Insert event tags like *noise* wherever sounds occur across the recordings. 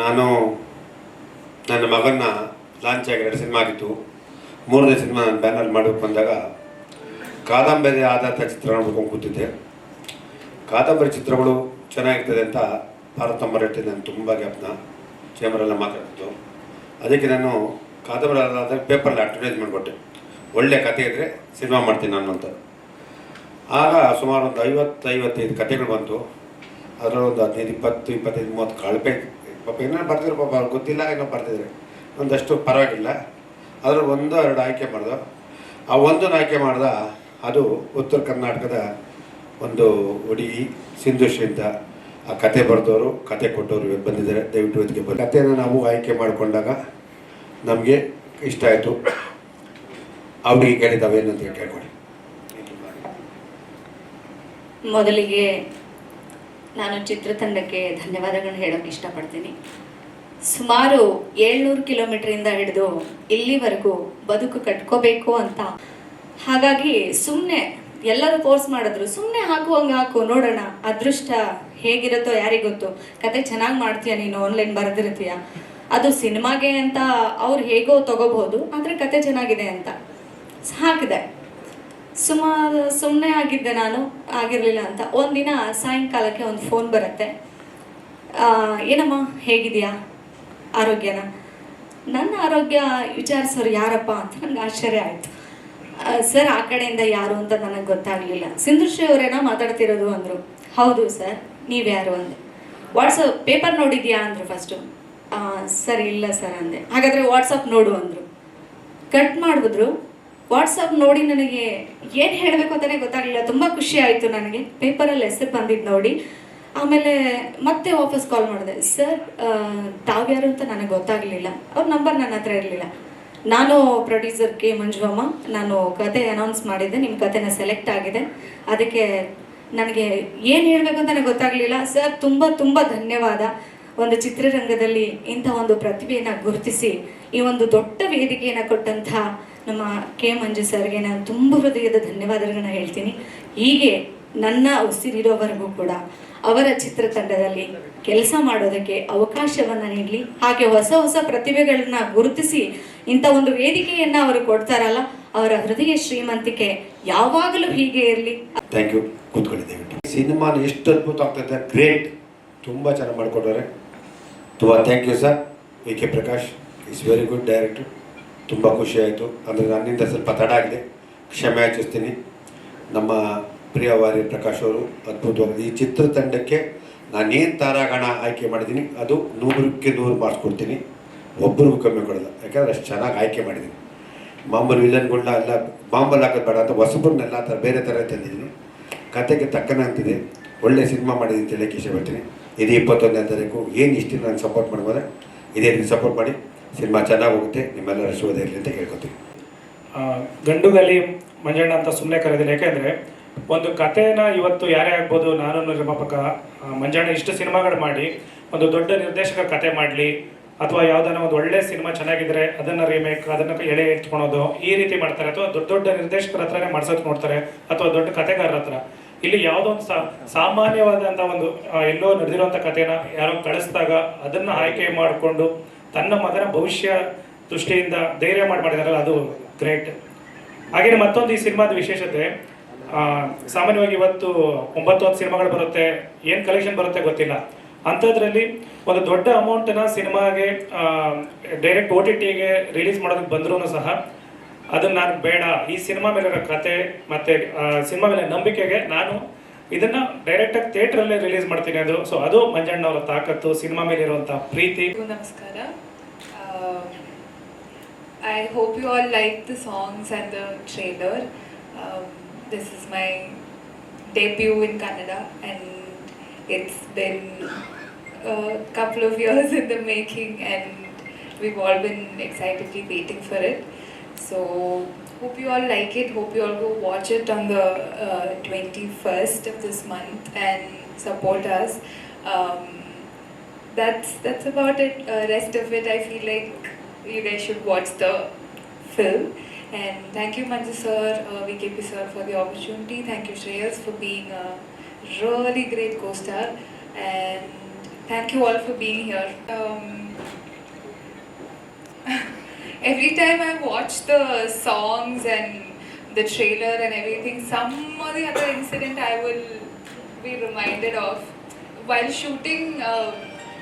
ನಾನು ನನ್ನ ಮಗನ ಲಾಂಚ್ ಆಗಿ ಎರಡು ಸಿನಿಮಾ ಆಗಿತ್ತು. ಮೂರನೇ ಸಿನಿಮಾ ನಾನು ಬ್ಯಾನರ್ ಮಾಡಬೇಕು ಬಂದಾಗ ಕಾದಂಬರಿ ಆಧಾರಿತ ಚಿತ್ರ ನೋಡ್ಕೊಂಡು ಕೂತಿದ್ದೆ. ಕಾದಂಬರಿ ಚಿತ್ರಗಳು ಚೆನ್ನಾಗಿರ್ತದೆ ಅಂತ ಭಾರತಮ್ಮ ರೆಡ್ಡಿ ನಾನು ತುಂಬ ಜ್ಞಾಪನ ಚೇಂಬರೆಲ್ಲ ಮಾತಾಡ್ತಿತ್ತು ಅದಕ್ಕೆ ನಾನು ಕಾದಂಬರಿ ಆಧಾರ ಪೇಪರಲ್ಲಿ ಅಡ್ವರ್ಟೈಸ್ ಮಾಡಿಕೊಟ್ಟೆ. ಒಳ್ಳೆ ಕತೆ ಇದ್ದರೆ ಸಿನಿಮಾ ಮಾಡ್ತೀನಿ ನಾನು ಅಂತ. ಆಗ ಸುಮಾರು ಒಂದು ಐವತ್ತು ಐವತ್ತೈದು ಕತೆಗಳು ಬಂತು. ಅದರಲ್ಲಿ ಒಂದು ಹದಿನೈದು, ಇಪ್ಪತ್ತು, ಇಪ್ಪತ್ತೈದು, ಮೂವತ್ತು ಕಳಪೆ ಪಾಪ ಏನೋ ಬರ್ತಿದ್ರು ಪಾಪ ಅವ್ರಿಗೆ ಗೊತ್ತಿಲ್ಲ ಏನೋ ಬರ್ತಿದ್ರು. ಒಂದಷ್ಟು ಪರವಾಗಿಲ್ಲ. ಆದರೆ ಒಂದು, ಎರಡು ಆಯ್ಕೆ ಮಾಡ್ದು. ಆ ಒಂದು ಆಯ್ಕೆ ಮಾಡ್ದ, ಅದು ಉತ್ತರ ಕರ್ನಾಟಕದ ಒಂದು ಹುಡುಗಿ ಸಿಂಧುಶ್ರೀ ಅಂತ ಆ ಕತೆ ಬರೆದವರು, ಕತೆ ಕೊಟ್ಟವರು ಬಂದಿದ್ದಾರೆ. ದಯವಿಟ್ಟು ಇವತ್ತಿಗೆ ಬಂದು ಕತೆಯನ್ನು ನಾವು ಆಯ್ಕೆ ಮಾಡಿಕೊಂಡಾಗ ನಮಗೆ ಇಷ್ಟ ಆಯಿತು. ಅವ್ರಿಗೆ ಕೇಳಿದ್ದಾವೆ ಅಂತ ಕೇಳ್ಕೊಳ್ಳಿ ಮೊದಲಿಗೆ ನಾನು ಚಿತ್ರತಂಡಕ್ಕೆ ಧನ್ಯವಾದಗಳನ್ನ ಹೇಳೋಕೆ ಇಷ್ಟಪಡ್ತೀನಿ. ಸುಮಾರು ಏಳ್ನೂರು ಕಿಲೋಮೀಟ್ರಿಂದ ಹಿಡಿದು ಇಲ್ಲಿವರೆಗೂ ಬದುಕು ಕಟ್ಕೋಬೇಕು ಅಂತ. ಹಾಗಾಗಿ ಸುಮ್ಮನೆ ಎಲ್ಲರೂ ಫೋರ್ಸ್ ಮಾಡಿದ್ರು ಸುಮ್ಮನೆ ಹಾಕುವಂಗೆ ಹಾಕು, ನೋಡೋಣ, ಅದೃಷ್ಟ ಹೇಗಿರುತ್ತೋ ಯಾರಿಗೆ ಗೊತ್ತು? ಕತೆ ಚೆನ್ನಾಗಿ ಮಾಡ್ತೀಯ ನೀನು? ಆನ್ಲೈನ್ ಬರೆದಿರ್ತೀಯ? ಅದು ಸಿನಿಮಾಗೆ ಅಂತ ಅವ್ರು ಹೇಗೋ ತಗೋಬಹುದು, ಆದರೆ ಕತೆ ಚೆನ್ನಾಗಿದೆ ಅಂತ. ಹಾಕಿದೆ. ಸುಮಾರು ಸುಮ್ಮನೆ ಆಗಿದ್ದೆ ನಾನು, ಆಗಿರಲಿಲ್ಲ ಅಂತ. ಒಂದಿನ ಸಾಯಂಕಾಲಕ್ಕೆ ಒಂದು ಫೋನ್ ಬರುತ್ತೆ. ಏನಮ್ಮ ಹೇಗಿದೆಯಾ ಆರೋಗ್ಯನ? ನನ್ನ ಆರೋಗ್ಯ ವಿಚಾರಿಸೋರು ಯಾರಪ್ಪ ಅಂತ ನನಗೆ ಆಶ್ಚರ್ಯ ಆಯಿತು. ಸರ್, ಆ ಕಡೆಯಿಂದ ಯಾರು ಅಂತ ನನಗೆ ಗೊತ್ತಾಗಲಿಲ್ಲ. ಸಿಂಧುಶ್ರೀ ಅವರೇನಾ ಮಾತಾಡ್ತಿರೋದು ಅಂದರು. ಹೌದು ಸರ್ ನೀವ್ಯಾರು ಅಂದೆ. ವಾಟ್ಸಪ್ ಪೇಪರ್ ನೋಡಿದ್ಯಾ ಅಂದರು ಫಸ್ಟು ಸರ್, ಇಲ್ಲ ಸರ್ ಅಂದೆ. ಹಾಗಾದರೆ ವಾಟ್ಸಪ್ ನೋಡು ಅಂದರು. ಕಟ್ ಮಾಡಿಬಿದ್ರು ವಾಟ್ಸಪ್ ನೋಡಿ ನನಗೆ ಏನು ಹೇಳಬೇಕು ಅಂತಲೇ ಗೊತ್ತಾಗಲಿಲ್ಲ. ತುಂಬ ಖುಷಿ ಆಯಿತು ನನಗೆ. ಪೇಪರಲ್ಲಿ ಹೆಸರು ಬಂದಿದ್ದು ನೋಡಿ. ಆಮೇಲೆ ಮತ್ತೆ ವಾಪಸ್ ಕಾಲ್ ಮಾಡಿದೆ. ಸರ್ ತಾವ್ಯಾರು ಅಂತ ನನಗೆ ಗೊತ್ತಾಗಲಿಲ್ಲ. ಅವ್ರ ನಂಬರ್ ನನ್ನ ಹತ್ರ ಇರಲಿಲ್ಲ. ನಾನು ಪ್ರೊಡ್ಯೂಸರ್ ಕೆ ಮಂಜುವಮ್ಮ ನಾನು ಕತೆ ಅನೌನ್ಸ್ ಮಾಡಿದ್ದೆ. ನಿಮ್ಮ ಕತೆನ ಸೆಲೆಕ್ಟ್ ಆಗಿದೆ. ಅದಕ್ಕೆ ನನಗೆ ಏನು ಹೇಳಬೇಕು ಅಂತ ನನಗೆ ಗೊತ್ತಾಗಲಿಲ್ಲ. ಸರ್ ತುಂಬ ತುಂಬ ಧನ್ಯವಾದ. ಒಂದು ಚಿತ್ರರಂಗದಲ್ಲಿ ಇಂಥ ಒಂದು ಪ್ರತಿಭೆಯನ್ನು ಗುರುತಿಸಿ, ಈ ಒಂದು ದೊಡ್ಡ ವೇದಿಕೆಯನ್ನು ಕೊಟ್ಟಂಥ ನಮ್ಮ ಕೆ ಮಂಜು ಸರ್ಗೆ ನಾನು ತುಂಬ ಹೃದಯದ ಧನ್ಯವಾದಗಳನ್ನ ಹೇಳ್ತೀನಿ. ಹೀಗೆ ನನ್ನ ಉಸಿರಿರೋವರೆಗೂ ಕೂಡ ಅವರ ಚಿತ್ರತಂಡದಲ್ಲಿ ಕೆಲಸ ಮಾಡೋದಕ್ಕೆ ಅವಕಾಶವನ್ನು ನೀಡಲಿ. ಹಾಗೆ ಹೊಸ ಹೊಸ ಪ್ರತಿಭೆಗಳನ್ನ ಗುರುತಿಸಿ ಇಂಥ ಒಂದು ವೇದಿಕೆಯನ್ನು ಅವರು ಕೊಡ್ತಾರಲ್ಲ, ಅವರ ಹೃದಯ ಶ್ರೀಮಂತಿಕೆ ಯಾವಾಗಲೂ ಹೀಗೆ ಇರಲಿ. ಥ್ಯಾಂಕ್ ಯು ಎಷ್ಟು ಅದ್ಭುತ ಆಗ್ತದೆ ಗ್ರೇಟ್ ತುಂಬ ಚೆನ್ನಾಗಿ ಮಾಡಿಕೊಟ್ಟವ್ರೆ ತುಂಬಾ thank you sir V K Prakash is very good director ತುಂಬ ಖುಷಿ ಆಯಿತು. ಅಂದರೆ ನನ್ನಿಂದ ಸ್ವಲ್ಪ ತಡ ಆಗಿದೆ. ಕ್ಷಮೆ ಯಾಚಿಸ್ತೀನಿ ನಮ್ಮ ಪ್ರಿಯವಾರಿ ಪ್ರಕಾಶ್ ಅವರು ಅದ್ಭುತವಾಗಿದೆ. ಈ ಚಿತ್ರತಂಡಕ್ಕೆ ನಾನೇನು ತಾರಾಗಣ ಆಯ್ಕೆ ಮಾಡಿದ್ದೀನಿ, ಅದು ನೂರಕ್ಕೆ ನೂರು ಮಾರ್ಕ್ಸ್ ಕೊಡ್ತೀನಿ. ಒಬ್ಬರಿಗೂ ಕಮ್ಮಿ ಕೊಡಲ್ಲ. ಯಾಕಂದರೆ ಅಷ್ಟು ಚೆನ್ನಾಗಿ ಆಯ್ಕೆ ಮಾಡಿದ್ದೀನಿ. ಮಾಮೂಲು ವಿಲನ್ಗಳನ್ನ ಎಲ್ಲ ಬಾಂಬಲ್ ಹಾಕೋದು ಬೇಡ ಅಂತ ಹೊಸಬ್ರನ್ನೆಲ್ಲ ಥರ ಬೇರೆ ಥರ ತಂದಿದ್ದೀನಿ. ಕತೆಗೆ ತಕ್ಕನಂತಿದೆ. ಒಳ್ಳೆ ಸಿನಿಮಾ ಮಾಡಿದ್ದೀನಿ ಅಂತ ಹೇಳಕ್ಕೆ ಇಷ್ಟಪಡ್ತೀನಿ. ಇದು ಇಪ್ಪತ್ತೊಂದನೇ ತಾರೀಕು. ಏನು ಇಷ್ಟು ನಾನು ಸಪೋರ್ಟ್ ಮಾಡ್ಬೋದೆ ಇದೇ ರೀತಿ ಸಪೋರ್ಟ್ ಮಾಡಿ. ಸಿನಿಮಾ ಚೆನ್ನಾಗಿ ಹೋಗುತ್ತೆ, ನಿಮ್ಮೆಲ್ಲರ ಆಶೀರ್ವಾದ ಇರಲಿ ಅಂತ ಗಂಡುಗಲ್ಲಿ ಗಂಡುಗಲಿ ಮಂಜಣ್ಣ ಅಂತ ಸುಮ್ಮನೆ ಕರೆದಿಲ್ಲ, ಯಾಕೆಂದರೆ ಒಂದು ಕಥೆನ ಇವತ್ತು ಯಾರೇ ಆಗ್ಬೋದು, ನಾನು ನಿರ್ಮಾಪಕ ಮಂಜಣ್ಣ ಇಷ್ಟು ಸಿನಿಮಾಗಳು ಮಾಡಿ, ಒಂದು ದೊಡ್ಡ ನಿರ್ದೇಶಕ ಕತೆ ಮಾಡಲಿ, ಅಥವಾ ಯಾವ್ದಾನ ಒಂದು ಒಳ್ಳೆ ಸಿನಿಮಾ ಚೆನ್ನಾಗಿದ್ರೆ ಅದನ್ನ ರೀಮೇಕ್ ಅದನ್ನ ಎಳೆ ಎತ್ಕೊಳೋದು, ಈ ರೀತಿ ಮಾಡ್ತಾರೆ, ಅಥವಾ ದೊಡ್ಡ ದೊಡ್ಡ ನಿರ್ದೇಶಕರ ಹತ್ರನೇ ಮಾಡ್ಸೋದು ನೋಡ್ತಾರೆ, ಅಥವಾ ದೊಡ್ಡ ಕತೆಗಾರರ ಹತ್ರ. ಇಲ್ಲಿ ಯಾವುದೋ ಒಂದು ಸಾಮಾನ್ಯವಾದಂಥ ಒಂದು ಎಲ್ಲೋ ನಡೆದಿರುವಂಥ ಕಥೆನ ಯಾರೋ ಕಳಿಸಿದಾಗ ಅದನ್ನ ಆಯ್ಕೆ ಮಾಡಿಕೊಂಡು ತನ್ನ ಮಗನ ಭವಿಷ್ಯ ದೃಷ್ಟಿಯಿಂದ ಧೈರ್ಯ ಮಾಡಿ ಮಾಡಿದಾರಲ್ಲ, ಅದು ಗ್ರೇಟ್. ಹಾಗೆಯೇ ಮತ್ತೊಂದು ಈ ಸಿನಿಮಾದ ವಿಶೇಷತೆ ಸಾಮಾನ್ಯವಾಗಿ ಇವತ್ತು ಒಂಬತ್ತು ಹತ್ತು ಸಿನಿಮಾಗಳು ಬರುತ್ತೆ, ಏನು ಕಲೆಕ್ಷನ್ ಬರುತ್ತೆ ಗೊತ್ತಿಲ್ಲ. ಅಂಥದ್ರಲ್ಲಿ ಒಂದು ದೊಡ್ಡ ಅಮೌಂಟನ್ನ ಸಿನಿಮಾಗೆ ಡೈರೆಕ್ಟ್ ಓ ಟಿ ಟಿಗೆ ರಿಲೀಸ್ ಮಾಡೋದಕ್ಕೆ ಬಂದರೂ ಸಹ ಅದನ್ನ ನಾನು ಬೇಡ. ಈ ಸಿನಿಮಾ ಮೇಲಿರೋ ಕತೆ ಮತ್ತೆ ಸಿನಿಮಾ ಮೇಲೆ ನಂಬಿಕೆಗೆ ನಾನು ಇದನ್ನ ಡೈರೆಕ್ಟ್ ಆಗಿ ಥಿಯೇಟರ್ ಅಲ್ಲೇ ರಿಲೀಸ್ ಮಾಡ್ತೀನಿ ಅದು. ಸೊ ಅದು ಮಂಜಣ್ಣ ಅವರ ತಾಕತ್ತು, ಸಿನಿಮಾ ಮೇಲೆ ಇರುವಂತಹ ಪ್ರೀತಿ ನಮಸ್ಕಾರ. I hope you all like the songs and the trailer this is my debut in Kannada and it's been couple of years in the making and we've all been excitedly waiting for it. Hope you all like it hope you all go watch it on the uh, 21st of this month and support us um, that's that's about it. Uh, rest of it, I feel like you guys should watch the film. And thank you, Manju sir, uh, VKP sir, for the opportunity. Thank you, Shreyas, for being a really great co-star. And thank you all for being here. Um, *laughs* every time I watch the songs and the trailer and everything, some or the other incident I will be reminded of. While shooting uh,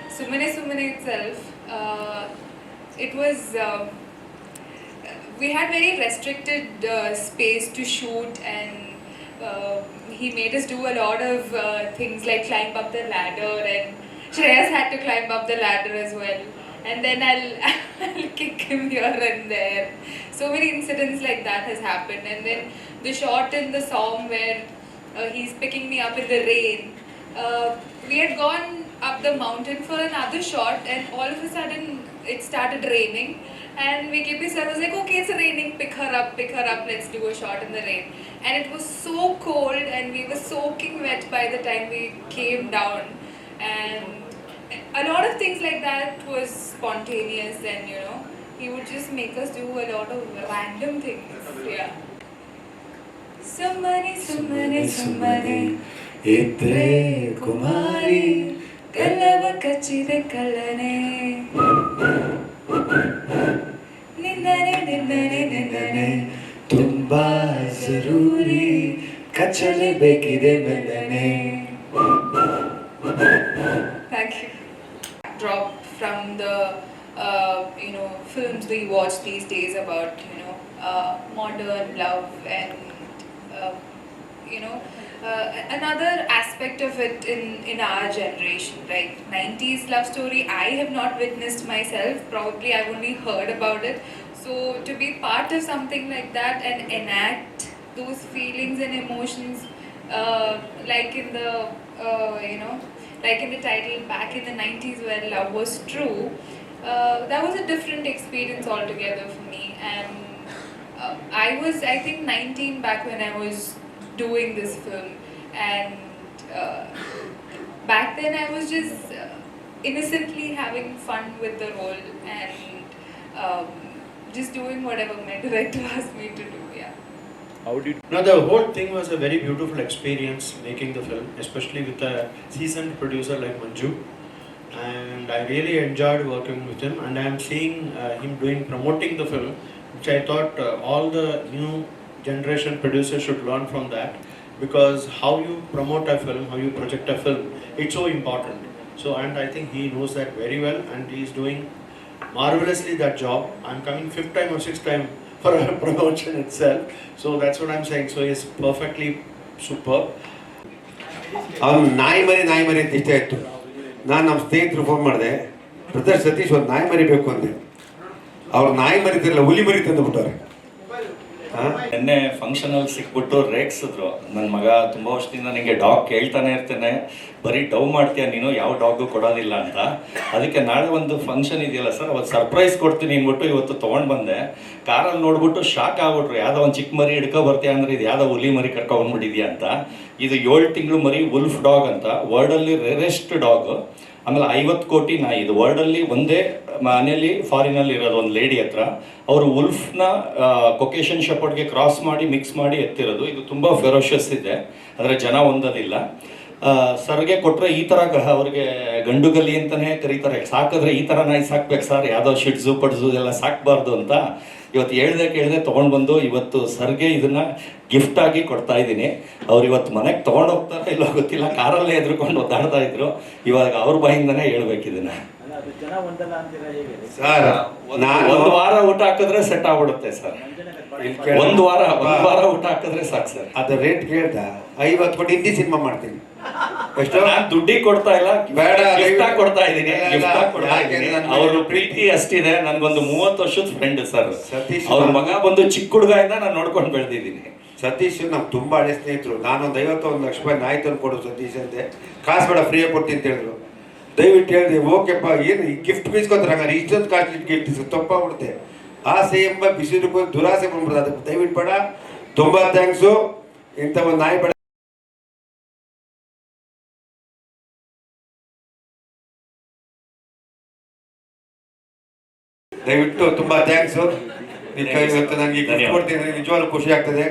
Sumane Sumane itself, uh, it was. um we had very restricted uh, space to shoot and uh, he made us do a lot of uh, things like climb up the ladder and Shreyas had to climb up the ladder as well and then I'll, *laughs* I'll kick him here and there. So many incidents like that has happened. And then the shot in the song where uh, he's picking me up in the rain. Uh, we had gone up the mountain for another shot and all of a sudden it started raining. And VKP sir was like, okay, it's raining, pick her up, pick her up, let's do a shot in the rain. And it was so cold and we were soaking wet by the time we came down. And a lot of things like that was spontaneous then, you know. He would just make us do a lot of random things. Yeah. Sumane, sumane, sumane, itre kumari, kalava kachide kalane. Nindane, nindane, nindane, tumba zaruri, kachale bekide melane. Films we watch these days about you know uh, modern love and uh, you know uh, another aspect of it in in our generation, right? 90s love story. I have not witnessed myself. Probably I've only heard about it. So to be part of something like that and enact those feelings and emotions, uh, like in the uh, you know like in the title back in the 90s where love was true uh, that was a different experience altogether for me. And uh, i was i think 19 back when i was doing this film. And uh, back then i was just uh, innocently having fun with the role and um, just doing whatever my *laughs* director asked me to do yeah. No, the whole thing was a very beautiful experience making the film, especially with a seasoned producer like Manju And I really enjoyed working with him, and I'm seeing uh, him doing promoting the film, which I thought uh, all the new generation producers should learn from that, because how you promote a film, how you project a film, it's so important. So, and I think he knows that very well, and he's doing marvelously that job. I'm coming fifth time or sixth time *laughs* for a *laughs* promotion itself. So that's what I'm saying. So he's perfectly superb. ಅವನು ನಾಯಿ ಮರಿ ನಾಯಿ ಮರಿ ಅಂತ ಇಷ್ಟ ಇತ್ತು ನಾನು ನಮ್ಮ ಸ್ನೇಹಿತರು ಫೋನ್ ಮಾಡಿದೆ ಪ್ರತಿ ಸತೀಶ್ ಒಂದು ನಾಯಿ ಮರಿಬೇಕು ಅಂದೆ. ಅವ್ರು ನಾಯಿ ಮರಿತಿರಲ್ಲ ಹುಲಿ ಮರಿ ತಂದು ಬಿಟ್ಟವ್ರೆ ನಿನ್ನೆ ಫಂಕ್ಷನಲ್ಲಿ ಸಿಕ್ಬಿಟ್ಟು ರೇಗ್ಸಿದ್ರು. ನನ್ನ ಮಗ ತುಂಬ ವರ್ಷದಿಂದ ನನಗೆ ಡಾಗ್ ಕೇಳ್ತಾನೆ ಇರ್ತೇನೆ. ಬರೀ ಡವ್ ಮಾಡ್ತೀಯ ನೀನು, ಯಾವ ಡಾಗು ಕೊಡೋದಿಲ್ಲ ಅಂತ. ಅದಕ್ಕೆ ನಾಳೆ ಒಂದು ಫಂಕ್ಷನ್ ಇದೆಯಲ್ಲ ಸರ್, ಅವತ್ತು ಸರ್ಪ್ರೈಸ್ ಕೊಡ್ತೀನಿ ಅಂದ್ಬಿಟ್ಟು ಇವತ್ತು ತೊಗೊಂಡು ಬಂದೆ. ಕಾರಲ್ಲಿ ನೋಡ್ಬಿಟ್ಟು ಶಾಕ್ ಆಗ್ಬಿಟ್ರು. ಯಾವುದೋ ಒಂದು ಚಿಕ್ಕ ಮರಿ ಹಿಡ್ಕೊ ಬರ್ತೀಯ ಅಂದ್ರೆ ಇದು ಯಾವುದೋ ಹುಲಿ ಮರಿ ಕರ್ಕೊಂಡ್ಬಿಟ್ಟಿದ್ಯಾ ಅಂತ. ಇದು ಏಳು ತಿಂಗಳು ಮರಿ ವುಲ್ಫ್ ಡಾಗ್ ಅಂತ. ವರ್ಲ್ಡಲ್ಲಿ ರೇರೆಸ್ಟ್ ಡಾಗ್ ಆಮೇಲೆ ಐವತ್ತು ಕೋಟಿ ನಾ ಇದು ವರ್ಲ್ಡಲ್ಲಿ ಒಂದೇ ಮನೆಯಲ್ಲಿ ಫಾರಿನಲ್ಲಿ ಇರೋದು ಒಂದು ಲೇಡಿ ಹತ್ರ, ಅವರು ಉಲ್ಫ್ನ ಕೊಕೇಶನ್ ಶಪೋರ್ಟ್ಗೆ ಕ್ರಾಸ್ ಮಾಡಿ ಮಿಕ್ಸ್ ಮಾಡಿ ಎತ್ತಿರೋದು. ಇದು ತುಂಬ ಫೆರೋಷಿಯಸ್ ಇದೆ. ಆದರೆ ಜನ ಹೊಂದೋದಿಲ್ಲ ಸರ್ಗೆ ಕೊಟ್ಟರೆ ಈ ಥರ ಅವ್ರಿಗೆ ಗಂಡುಗಲಿ ಅಂತಲೇ ಕರೀತಾರೆ. ಸಾಕಿದ್ರೆ ಈ ಥರ ನಾಯಿ ಸಾಕ್ಬೇಕು ಸರ್ ಯಾವುದೋ ಶಿಡ್ಸು ಪಡ್ಸು ಎಲ್ಲ ಸಾಕಬಾರ್ದು ಅಂತ ಇವತ್ತು ಹೇಳ್ದೆ ಕೇಳ್ದೆ ತೊಗೊಂಡು ಬಂದು ಇವತ್ತು ಸರ್ಗೆ ಇದನ್ನ ಗಿಫ್ಟ್ ಆಗಿ ಕೊಡ್ತಾ ಇದ್ದೀನಿ. ಅವ್ರು ಇವತ್ತು ಮನೆಗೆ ತೊಗೊಂಡು ಹೋಗ್ತಾರೆ ಇಲ್ಲೋ ಗೊತ್ತಿಲ್ಲ. ಕಾರಲ್ಲೇ ಎದ್ರುಕೊಂಡು ಒದ್ದಾಡ್ತಾ ಇದ್ರು. ಇವಾಗ ಅವ್ರ ಬಾಯಿಂದನೇ ಹೇಳ್ಬೇಕು ಇದನ್ನ. ಸರ್ ನಾನು ಒಂದು ವಾರ ಊಟ ಹಾಕಿದ್ರೆ ಸೆಟ್ ಆಗ್ಬಿಡುತ್ತೆ ಸರ್. ಒಂದು ವಾರ ಒಂದು ವಾರ ಊಟ ಹಾಕಿದ್ರೆ ಸಾಕು ಸರ್. ಅದ ರೇಟ್ ಕೇಳ್ದ. ಐವತ್ತು ಕೋಟಿ ಹಿಂದಿ ಸಿನಿಮಾ ಮಾಡ್ತೀನಿ. ಎಷ್ಟು? ನಾನು ದುಡ್ಡಿಗೆ ಕೊಡ್ತಾ ಇಲ್ಲ. ಬೇಡ, ಗಿಫ್ಟ್ ಆಗಿ ಕೊಡ್ತಾ ಇದ್ದೀನಿ. ಗಿಫ್ಟ್ ಕೊಡ್ತಾ ಇದ್ದೀನಿ. ಅವ್ರ ಪ್ರೀತಿ ಅಷ್ಟಿದೆ. ನನ್ಗೊಂದು ಮೂವತ್ತು ವರ್ಷದ ಫ್ರೆಂಡ್ ಸರ್. ಅವ್ರ ಮಗ ಬಂದು ಚಿಕ್ಕ ಹುಡುಗ ಇಂದ ನಾನು ನೋಡ್ಕೊಂಡು ಬೆಳೆದಿದ್ದೀನಿ. ಸತೀಶ್ ನಮ್ಗೆ ತುಂಬ ಹಳೆ ಸ್ನೇಹಿತರು. ನಾನೊಂದು ಐವತ್ತೊಂದು ಲಕ್ಷ ರೂಪಾಯಿ ನಾಯಿ ತಂದು ಕೊಡು ಸತೀಶ್ ಅಂತೆ. ಕಾಸು ಬೇಡ ಫ್ರೀಯಾಗಿ ಕೊಡ್ತೀನಿ ಅಂತ ಹೇಳಿದ್ರು. ದಯವಿಟ್ಟು ಹೇಳಿದೆ ಓಕೆಪ್ಪ ಏನು ಈ ಗಿಫ್ಟ್ ಬೀಸ್ಕೊತಾರೆ ಹಂಗಾರೆ ಇಷ್ಟೊಂದು ಕಾಸ್ಟ್ಲಿ ಗಿಫ್ಟ್ ತಪ್ಪಾಗ್ಬಿಡುತ್ತೆ ಆಸೆ ಎಂಬ ಬಿಸಿಲು ದುರಾಸೆ ಬಂದ್ಬಿಡುತ್ತೆ. ಅದಕ್ಕೆ ದಯವಿಟ್ಟು ಬೇಡ. ತುಂಬ ಥ್ಯಾಂಕ್ಸು ಇಂಥ ಒಂದು ನಾಯಿ ಬೇಡ ದಯವಿಟ್ಟು ತುಂಬಾ ಥ್ಯಾಂಕ್ಸು ಇವತ್ತು ನನಗೆ gift ಧನ್ಯವಾದ. ಕೊಡ್ತೀನಿ ನಿಜವಾಗ್ಲೂ ಖುಷಿ ಆಗ್ತದೆ.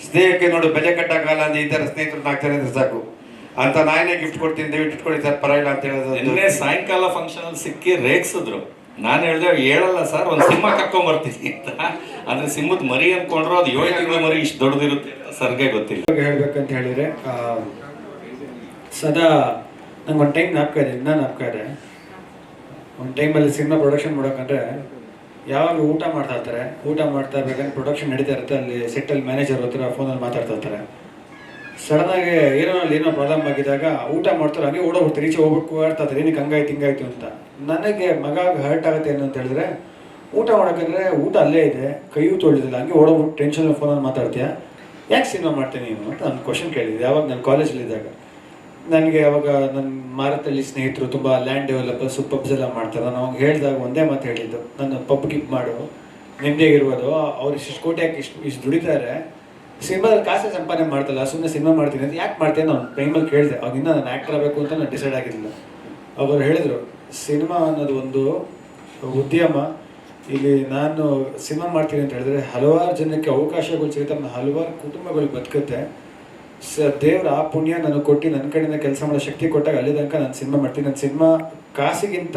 ಸ್ನೇಹಕ್ಕೆ ನೋಡು ಬೆಲೆ ಕಟ್ಟಕ್ಕಾಗಲ್ಲ ಅಂದ್ರೆ ಈ ತರ ಸ್ನೇಹಿತರು ನಾಲ್ಕು ಜನ ಇದ್ರೆ ಸಾಕು. ಅಂತ ನಾನೇ ಗಿಫ್ಟ್ ಕೊಡ್ತೀನಿ ದಯವಿಟ್ಟು ಇಟ್ಕೊಳ್ಳಿ ಸರ್ ಪರವಾಗಿಲ್ಲ ಅಂತ ಹೇಳೋದು ನಿನ್ನೆ ಸಾಯಂಕಾಲ ಫಂಕ್ಷನ್ ಅಲ್ಲಿ ಸಿಕ್ಕಿ ರೇಗ್ಸಿದ್ರು. ನಾನು ಹೇಳಿದೆ ಹೇಳಲ್ಲ ಸರ್ ಒಂದು ಸಿಂಹ ಕರ್ಕೊಂಡ್ ಬರ್ತೀನಿ ಅಂತ. ಅಂದ್ರೆ ಸಿಂಹದ ಮರಿ ಅನ್ಕೊಂಡ್ರು ಅದು ಏಳು ತಿಂಗಳ ಮರಿ ಇಷ್ಟು ದೊಡ್ಡದಿರುತ್ತೆ ಸರ್ಗೆ ಗೊತ್ತಿಲ್ಲ. ಇವಾಗ ಹೇಳ್ಬೇಕಂತ ಹೇಳಿದ್ರೆ ಆ, ಸದಾ ನಂಗೆ ಒಂದು ಟೈಮ್ ನಾಪ್ಕ ಇದೆ ಇನ್ನೂ ನಾಪ್ಕ ಇದೆ. ಒಂದು ಟೈಮಲ್ಲಿ ಸಿನಿಮಾ ಪ್ರೊಡಕ್ಷನ್ ಮಾಡೋಕಂದ್ರೆ ಯಾವಾಗ ಊಟ ಮಾಡ್ತಾ ಇರ್ತಾರೆ. ಊಟ ಮಾಡ್ತಾ ಇರ್ಬೇಕಂದ್ರೆ ಪ್ರೊಡಕ್ಷನ್ ನಡೀತಾ ಇರುತ್ತೆ. ಅಲ್ಲಿ ಸೆಟ್ಟಲ್ಲಿ ಮ್ಯಾನೇಜರ್ ಹತ್ರ ಫೋನಲ್ಲಿ ಮಾತಾಡ್ತಾ ಇರ್ತಾರೆ. ಸಡನ್ನಾಗಿ ಏನೋ ಅಲ್ಲಿ ಏನೋ ಪ್ರಾಬ್ಲಮ್ ಆಗಿದಾಗ ಊಟ ಮಾಡ್ತಾರೆ. ಹಾಗೆ ಓಡೋಗ್ಬಿಡ್ತಾರೆ ಈಚೆ ಹೋಗ್ಬಿಟ್ಟು ಕೂಗಾಡ್ತಾ ಇರ್ತಾರೆ ಏನಕ್ಕೆ ಹಂಗಾಯ್ತು, ಹಿಂಗಾಯ್ತು ಅಂತ. ನನಗೆ ಮಗ ಹರ್ಟ್ ಆಗುತ್ತೆ ಏನು ಅಂತ ಹೇಳಿದ್ರೆ, ಊಟ ಮಾಡೋಕಂದ್ರೆ ಊಟ ಅಲ್ಲೇ ಇದೆ. ಕೈಯೂ ತೊಳೆದಿಲ್ಲ. ಹಂಗೆ ಓಡೋಗ್ಬಿಟ್ಟು ಟೆನ್ಷನ್ ಫೋನಲ್ಲಿ ಮಾತಾಡ್ತೀಯ? ಯಾಕೆ ಸಿನಿಮಾ ಮಾಡ್ತೀನಿ ನೀನು ಅಂತ ನಾನು ಕ್ವಶನ್ ಕೇಳಿದ್ದೆ ಯಾವಾಗ? ನಾನು ಕಾಲೇಜಲ್ಲಿದ್ದಾಗ ನನಗೆ ಅವಾಗ ನನ್ನ ಮಾರತಳ್ಳಿ ಸ್ನೇಹಿತರು ತುಂಬ ಲ್ಯಾಂಡ್ ಡೆವಲಪರ್ಸು ಪಬ್ಸ್ ಎಲ್ಲ ಮಾಡ್ತಾರೆ. ನಾನು ಅವಾಗ ಹೇಳಿದಾಗ ಒಂದೇ ಮಾತು ಹೇಳಿದ್ದು. ನನ್ನ ಪಬ್ ಗಿಪ್ ಮಾಡು. ನೆಮ್ಮದಿಯಾಗಿರ್ಬೋದು ಅವ್ರು ಇಷ್ಟು ಕೋಟಿ ಹಾಕಿ ಇಷ್ಟು ಇಷ್ಟು ದುಡಿತಾರೆ. ಸಿನಿಮಾದಲ್ಲಿ ಕಾಸೆ ಸಂಪಾದನೆ ಮಾಡ್ತಲ್ಲ ಸುಮ್ಮನೆ ಸಿನಿಮಾ ಮಾಡ್ತೀನಿ ಅಂತ ಯಾಕೆ ಮಾಡ್ತೀನಿ ನಾನು? ಟೈಮಲ್ಲಿ ಕೇಳಿದೆ. ಅವಾಗ ಇನ್ನೂ ನಾನು ಆ್ಯಕ್ಟರ್ ಆಗಬೇಕು ಅಂತ ನಾನು ಡಿಸೈಡ್ ಆಗಿರಲಿಲ್ಲ. ಅವರು ಹೇಳಿದರು, ಸಿನಿಮಾ ಅನ್ನೋದು ಒಂದು ಉದ್ಯಮ. ಇಲ್ಲಿ ನಾನು ಸಿನಿಮಾ ಮಾಡ್ತೀನಿ ಅಂತ ಹೇಳಿದ್ರೆ ಹಲವಾರು ಜನಕ್ಕೆ ಅವಕಾಶಗಳು ಸಿಗುತ್ತೆ. ಹಲವಾರು ಕುಟುಂಬಗಳು ಬದುಕುತ್ತೆ. ಸ ದೇವ್ರ ಆ ಪುಣ್ಯ ನನಗೆ ಕೊಟ್ಟು ನನ್ನ ಕಡೆಯಿಂದ ಕೆಲಸ ಮಾಡೋ ಶಕ್ತಿ ಕೊಟ್ಟಾಗ ಅಲ್ಲಿ ತನಕ ನಾನು ಸಿನಿಮಾ ಮಾಡ್ತೀನಿ. ನಾನು ಸಿನಿಮಾ ಕಾಸಿಗಿಂತ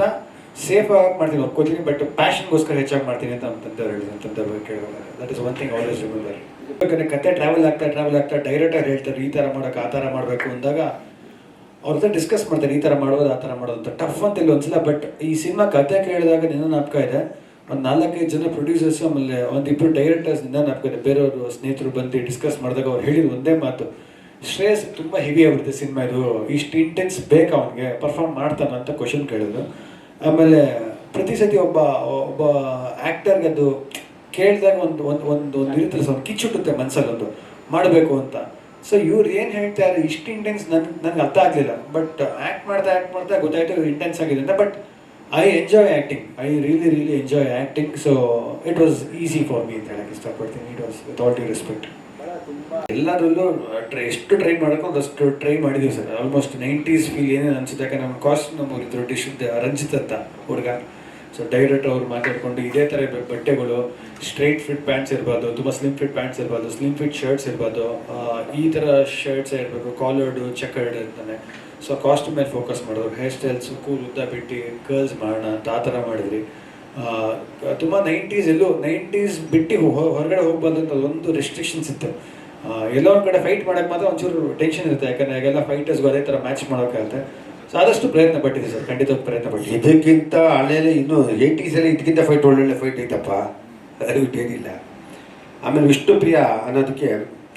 ಸೇಫ್ ಆಗಿ ಮಾಡ್ತೀನಿ. ಒಪ್ಕೋತೀನಿ ಬಟ್ ಪ್ಯಾಷನ್ಗೋಸ್ಕರ ಹೆಚ್ಚಾಗಿ ಮಾಡ್ತೀನಿ ಅಂತ ನಮ್ಮ ತಂದೆಯವ್ರು ಹೇಳಿದ್ರು. ನಮ್ಮ ತಂದೆ ಕೇಳುವಾಗ that is one thing always remember ಯಾಕಂದರೆ ಕತೆ ಟ್ರಾವೆಲ್ ಆಗ್ತಾ ಟ್ರಾವೆಲ್ ಆಗ್ತಾ ಡೈರೆಕ್ಟರ್ ಹೇಳ್ತಾರೆ, ಈ ಥರ ಮಾಡೋಕೆ, ಆ ಥರ ಮಾಡಬೇಕು ಅಂದಾಗ ಅವ್ರ ಹತ್ರ ಡಿಸ್ಕಸ್ ಮಾಡ್ತಾರೆ, ಈ ಥರ ಮಾಡೋದು, ಆ ಥರ ಮಾಡೋದು ಅಂತ. ಟಫ್ ಅಂತ ಇಲ್ಲಿ ಒಂದ್ಸಲ ಬಟ್ ಈ ಸಿನಿಮಾ ಕತೆ ಕೇಳಿದಾಗ ನಿನ್ನ ನಾಪಕ ಇದೆ. ಒಂದು ನಾಲ್ಕೈದು ಜನ ಪ್ರೊಡ್ಯೂಸರ್ಸ್ ಆಮೇಲೆ ಒಂದಿಬ್ಬರು ಡೈರೆಕ್ಟರ್ಸ್ ನಿನ್ನ ನಾಪಕ ಇದೆ. ಬೇರೆಯವರು ಸ್ನೇಹಿತರು ಬಂದು ಡಿಸ್ಕಸ್ ಮಾಡಿದಾಗ ಅವ್ರು ಹೇಳಿದ ಒಂದೇ ಮಾತು. ಶ್ರೇಯಸ್ ತುಂಬ ಹೆವಿ ಆಗ್ಬಿಡುತ್ತೆ ಸಿನಿಮಾ ಇದು ಇಷ್ಟು ಇಂಟೆನ್ಸ್ ಬೇಕು ಅವನಿಗೆ. ಪರ್ಫಾರ್ಮ್ ಮಾಡ್ತಾನ ಅಂತ ಕ್ವಶನ್ ಕೇಳಿದ್ರು. ಆಮೇಲೆ ಪ್ರತಿ ಸತಿ ಒಬ್ಬ ಒಬ್ಬ ಆ್ಯಕ್ಟರ್ಗೆ ಅದು ಕೇಳಿದಾಗ ಒಂದು ಒಂದು ಒಂದು ಒಂದು ಇರುತ್ತೆ ಸೊ ಕಿಚ್ಚುಟ್ಟುತ್ತೆ ಮನಸ್ಸಲ್ಲಿ ಒಂದು ಮಾಡಬೇಕು ಅಂತ. ಸೊ ಇವ್ರು ಏನು ಹೇಳ್ತಾರೆ ಇಷ್ಟು ಇಂಟೆನ್ಸ್ ನನ್, ನನಗೆ ಅರ್ಥ ಆಗಲಿಲ್ಲ. ಬಟ್ ಆ್ಯಕ್ಟ್ ಮಾಡ್ತಾ ಆ್ಯಕ್ಟ್ ಮಾಡ್ತಾ ಗೊತ್ತಾಯ್ತು ಇಂಟೆನ್ಸ್ ಆಗಿದೆ ಅಂತ. But I enjoy acting I really really enjoy acting so it was easy for me ಅಂತ ಹೇಳಕ್ಕೆ ಇಷ್ಟಪಡ್ತೀನಿ. It was with all due respect ಎಲ್ಲರಲ್ಲೂ ಟ್ರೈ, ಎಷ್ಟು ಟ್ರೈ ಮಾಡೋಕ್ಕೋ ಅಷ್ಟು ಟ್ರೈ ಮಾಡಿದೀವಿ ಸರ್. ಆಲ್ಮೋಸ್ಟ್ ನೈಂಟೀಸ್ ಫೀಲ್ ಏನೇನು ಅನ್ಸುತ್ತೆ? ಯಾಕಂದ್ರೆ ನಮ್ಮ ಕಾಸ್ಟ್ ನಮ್ಮ ಇದ್ರು ಡಿಶ್ ರಂಜಿತ್ ಅಂತ ಹುಡುಗ. ಸೊ ಡೈರೆಕ್ಟ್ ಅವ್ರು ಮಾತಾಡ್ಕೊಂಡು ಇದೇ ಥರ ಬಟ್ಟೆಗಳು ಸ್ಟ್ರೈಟ್ ಫಿಟ್ ಪ್ಯಾಂಟ್ಸ್ ಇರ್ಬೋದು, ತುಂಬ ಸ್ಲಿಮ್ ಫಿಟ್ ಪ್ಯಾಂಟ್ಸ್ ಇರ್ಬೋದು ಸ್ಲಿಮ್ ಫಿಟ್ ಶರ್ಟ್ಸ್ ಇರ್ಬೋದು ಈ ಥರ ಶರ್ಟ್ಸ್ ಇರಬೇಕು ಕಾಲರ್ಡು ಚೆಕರ್ಡ್ ಇರ್ತಾನೆ ಸೊ ಕಾಸ್ಟ್ ಮೇಲೆ ಫೋಕಸ್ ಮಾಡೋದು. ಹೇರ್ ಸ್ಟೈಲ್ಸ್ ಕೂಲ್ ಉದ್ದ ಬಿಟ್ಟು ಕರ್ಲ್ಸ್ ಮಾಡೋಣ ಅಂತ ಆ ಥರ ಮಾಡಿದ್ರಿ ತುಂಬ ನೈಂಟೀಸ್ ಎಲ್ಲೂ ನೈಂಟೀಸ್ ಬಿಟ್ಟು ಹೊರಗಡೆ ಹೋಗ್ಬಾರ್ದು ಅಂತ ಒಂದು ರೆಸ್ಟ್ರಿಕ್ಷನ್ಸ್ ಇತ್ತು. ಎಲ್ಲೋ ಕಡೆ ಫೈಟ್ ಮಾಡೋಕ್ಕೆ ಮಾತ್ರ ಒಂಚೂರು ಟೆನ್ಷನ್ ಇರುತ್ತೆ. ಯಾಕಂದರೆ ಆಗೆಲ್ಲ ಫೈಟರ್ಸ್ಗೂ ಅದೇ ಥರ ಮ್ಯಾಚ್ ಮಾಡೋಕ್ಕಾಗುತ್ತೆ. ಸೊ ಆದಷ್ಟು ಪ್ರಯತ್ನ ಪಟ್ಟಿದ್ದೀವಿ ಸರ್. ಖಂಡಿತ ಪ್ರಯತ್ನ ಪಟ್ಟಿ ಇದಕ್ಕಿಂತ ಹಳೆಯಲ್ಲಿ ಇನ್ನೂ ಏಯ್ಟೀಸಲ್ಲಿ ಇದಕ್ಕಿಂತ ಫೈಟ್ ಒಳ್ಳೊಳ್ಳೆ ಫೈಟ್ ಐತಪ್ಪ. ಏನಿಲ್ಲ. ಆಮೇಲೆ ವಿಷ್ಣುಪ್ರಿಯ ಅನ್ನೋದಕ್ಕೆ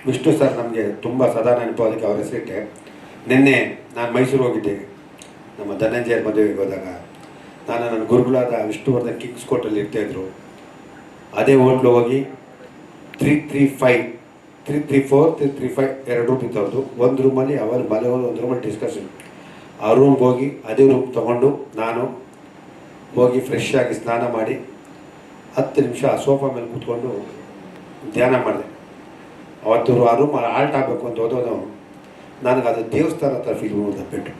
ವಿಷ್ಣು ಸರ್ ನಮಗೆ ತುಂಬ ಸದಾ ನೆನಪು ಅದಕ್ಕೆ ಅವ್ರ ಹೆಸರಿಟ್ಟೆ. ನಿನ್ನೆ ನಾನು ಮೈಸೂರು ಹೋಗಿದ್ದೆ. ನಮ್ಮ ಧನಂಜಯ ಮದುವೆಗೆ ಹೋದಾಗ. ನಾನು ನನ್ನ ಗುರುಗಳಾದ ವಿಷ್ಣುವರ್ಧನ್ ಕಿಂಗ್ಸ್ ಕೋರ್ಟಲ್ಲಿ ಇರ್ತಾಯಿದ್ರು ಅದೇ ಹೋಟ್ಲು ಹೋಗಿ three three five three three four three three five ಎರಡು ರೂಮ್ ಇತ್ತವ್ರದ್ದು ಒಂದು ರೂಮಲ್ಲಿ ಅವರು ಮನೆ ಒಂದು ರೂಮಲ್ಲಿ ಡಿಸ್ಕಷನ್ ಆ ರೂಮ್ಗೆ ಹೋಗಿ ಅದೇ ರೂಮ್ ತೊಗೊಂಡು ನಾನು ಹೋಗಿ ಫ್ರೆಶ್ ಆಗಿ ಸ್ನಾನ ಮಾಡಿ ಹತ್ತು ನಿಮಿಷ ಆ ಸೋಫಾ ಮೇಲೆ ಕೂತ್ಕೊಂಡು ಧ್ಯಾನ ಮಾಡಿದೆ. ಅವತ್ತು ಆ ರೂಮ್ ಆಲ್ಟ್ ಆಗಬೇಕು ಅಂತ ಓದೋದು ನನಗೆ ಅದು ದೇವಸ್ಥಾನ ಹತ್ರ ಫೀಲ್ ಬಿಟ್ಟು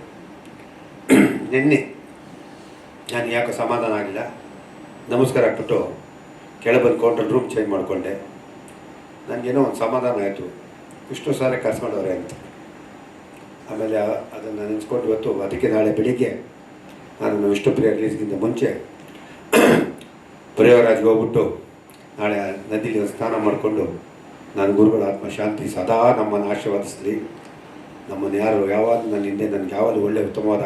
ನಿನ್ನೆ ನಾನು ಯಾಕೋ ಸಮಾಧಾನ ಆಗಿಲ್ಲ. ನಮಸ್ಕಾರ ಹಾಕ್ಬಿಟ್ಟು ಕೆಳಬಂದು ಬಂದು ಕೌಂಟರ್ ರೂಮ್ ಚೇಂಜ್ ಮಾಡಿಕೊಂಡೆ. ನನಗೇನೋ ಒಂದು ಸಮಾಧಾನ ಆಯಿತು. ಇಷ್ಟು ಸಾರಿ ಕರ್ಸ್ಕೊಂಡವ್ರೆ ಅಂತ. ಆಮೇಲೆ ಅದನ್ನು ನೆನೆಸ್ಕೊಂಡು ಇವತ್ತು ಅದಕ್ಕೆ ನಾಳೆ ಬೆಳಿಗ್ಗೆ ನಾನು ವಿಷ್ಣುಪ್ರಿಯ ರಿಲೀಸ್ಗಿಂತ ಮುಂಚೆ *clears throat* ಪ್ರಯೋಗರಾಜ್ಗೆ ಹೋಗ್ಬಿಟ್ಟು ನಾಳೆ ನದಿಲಿ ಸ್ನಾನ ಮಾಡಿಕೊಂಡು ನಾನು ಗುರುಗಳ ಆತ್ಮ ಶಾಂತಿ ಸದಾ ನಮ್ಮನ್ನು ಆಶೀರ್ವಾದಿಸಲಿ. ನಮ್ಮನ್ನು ಯಾರು ಯಾವಾಗ ನನ್ನ ಹಿಂದೆ ನನಗೆ ಯಾವಾಗಲೂ ಒಳ್ಳೆಯ ಉತ್ತಮವಾದ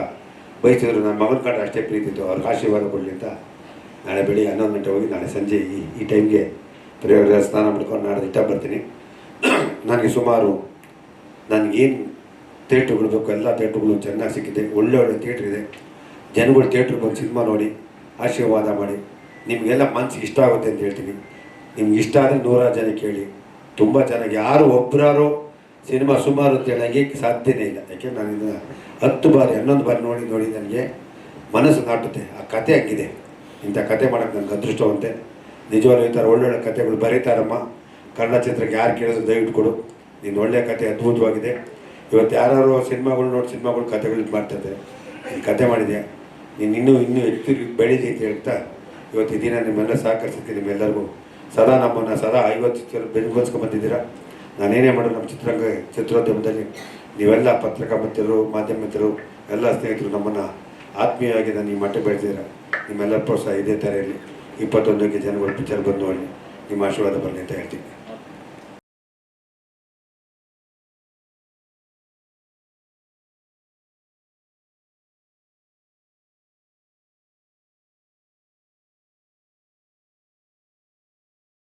ಬಯಸಿದ್ರು ನನ್ನ ಮಗನ ಕಾಟ ಅಷ್ಟೇ ಪ್ರೀತಿತ್ತು ಅವ್ರಿಗೆ ಆಶೀರ್ವಾದ ಕೊಡಲಿ ಅಂತ ನಾಳೆ ಬೆಳಿಗ್ಗೆ ಹನ್ನೊಂದು ಗಂಟೆ ಹೋಗಿ ನಾಳೆ ಸಂಜೆ ಈ ಈ ಟೈಮ್ಗೆ ಪ್ರಯೋಗರಾಜ್ ಸ್ನಾನ ಮಾಡ್ಕೊಂಡು ಇಷ್ಟ ಬರ್ತೀನಿ. ನನಗೆ ಸುಮಾರು ನನಗೇನು ಥಿಯೇಟ್ರುಗಳು ಬೇಕು, ಎಲ್ಲ ಥಿಯೇಟ್ರುಗಳು ಚೆನ್ನಾಗಿ ಸಿಕ್ಕಿದೆ. ಒಳ್ಳೆ ಒಳ್ಳೆ ಥಿಯೇಟ್ರ್ ಇದೆ. ಜನಗಳು ಥಿಯೇಟ್ರಿಗೆ ಬಂದು ಸಿನಿಮಾ ನೋಡಿ, ಆಶೀರ್ವಾದ ಮಾಡಿ. ನಿಮಗೆಲ್ಲ ಮನ್ಸಿಗೆ ಇಷ್ಟ ಆಗುತ್ತೆ ಅಂತ ಹೇಳ್ತೀನಿ. ನಿಮ್ಗೆ ಇಷ್ಟ ಆದರೆ ನೂರಾರು ಜನ ಕೇಳಿ. ತುಂಬ ಚೆನ್ನಾಗಿ. ಯಾರು ಒಬ್ಬರಾರು ಸಿನಿಮಾ ಸುಮಾರು ಅಂತ ಹೇಳೋಕ್ಕೆ ಸಾಧ್ಯನೇ ಇಲ್ಲ. ಯಾಕೆ, ನಾನು ಇದನ್ನು ಹತ್ತು ಬಾರಿ, ಹನ್ನೊಂದು ಬಾರಿ ನೋಡಿ ನೋಡಿ ನನಗೆ ಮನಸ್ಸು ನಾಟುತ್ತೆ. ಆ ಕತೆ ಆಗಿದೆ ಇಂಥ ಕತೆ ಮಾಡೋಕ್ಕೆ ನನಗೆ ಅದೃಷ್ಟವಂತೆ. ನಿಜವಾಗ್ಲೂ ಹೇಳ್ತಾರೆ, ಒಳ್ಳೊಳ್ಳೆ ಕಥೆಗಳು ಬರೀತಾರಮ್ಮ. ಕನ್ನಡ ಚಿತ್ರಕ್ಕೆ ಯಾರು ಕೇಳಿದ್ರು ದಯವಿಟ್ಟು ಕೊಡು. ನಿನ್ನ ಒಳ್ಳೆಯ ಕತೆ ಅದ್ಭುತವಾಗಿದೆ. ಇವತ್ತು ಯಾರು ಸಿನಿಮಾಗಳು ನೋಡಿ ಸಿನಿಮಾಗಳು ಕಥೆಗಳು ಮಾಡ್ತದೆ ಈ ಕತೆ ಮಾಡಿದೆ ನೀನು ಇನ್ನೂ ಇನ್ನೂ ಹೆಚ್ಚು ಬೆಳೀಲಿ ಅಂತ ಹೇಳ್ತಾ, ಇವತ್ತು ದಿನ ನಿಮ್ಮೆಲ್ಲ ಸಹಕರಿಸುತ್ತೆ ನಿಮ್ಮೆಲ್ಲರಿಗೂ. ಸದಾ ನಮ್ಮನ್ನು ಸದಾ ಐವತ್ತು ಚಿತ್ರ ಬೆಂಬಲಿಸ್ಕೊಂಡ್ಬಂದಿದ್ದೀರಾ ನಾನೇನೇ ಮಾಡೋದು ನಮ್ಮ ಚಿತ್ರರಂಗ ಚಿತ್ರೋದ್ಯಮದಲ್ಲಿ. ನೀವೆಲ್ಲ ಪತ್ರಿಕಾ ಮಿತ್ರರು ಮಾಧ್ಯಮ ಮಿತ್ರರು ಎಲ್ಲ ಸ್ನೇಹಿತರು ನಮ್ಮನ್ನು ಆತ್ಮೀಯವಾಗಿ ನಾನು ಈ ಮಟ್ಟ ಬೆಳೆದಿದ್ದೀರ? ನಿಮ್ಮೆಲ್ಲರ ಪ್ರೋತ್ಸಾಹ ಇದೇ ಥರ ಇರಲಿ इपत् जन वर्ष पिचर बंद नोड़ी निम आशीर्वाद बरने